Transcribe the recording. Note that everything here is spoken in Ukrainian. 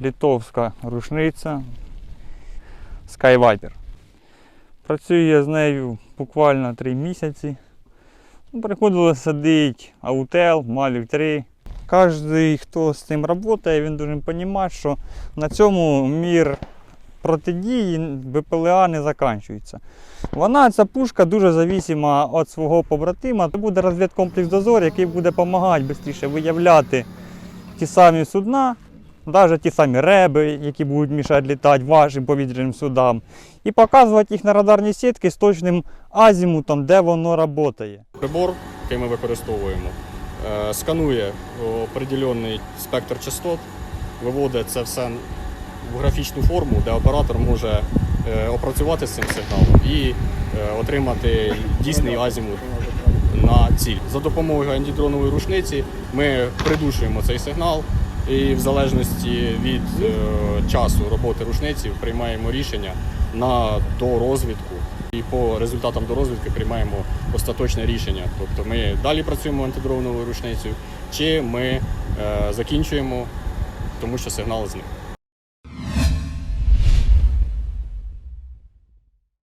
літовська рушниця Skyviper. Працюю я з нею буквально 3 місяці. Ну, Приходило садити Autel, Mavic 3. Кожен, хто з цим працює, він дуже розуміти, що на цьому мір протидії БПЛА не закінчується. Вона, ця пушка, дуже зависима від свого побратима. Це буде розвідкомплекс дозор, який буде допомагати швидше виявляти ті самі судна, навіть ті самі реби, які будуть мішати літати вашим повітряним судам, і показувати їх на радарній сітки з точним азімутом, де воно працює. Прибор, який ми використовуємо, е, сканує определений спектр частот, виводить це все в графічну форму, де оператор може е, опрацювати з цим сигналом і е, отримати дійсний азімут на ціль. За допомогою антидронової рушниці ми придушуємо цей сигнал і в залежності від е, часу роботи рушниці приймаємо рішення на дорозвідку і по результатам дорозвідки приймаємо остаточне рішення. Тобто ми далі працюємо антидроновою рушницею, чи ми е, закінчуємо, тому що сигнал зник.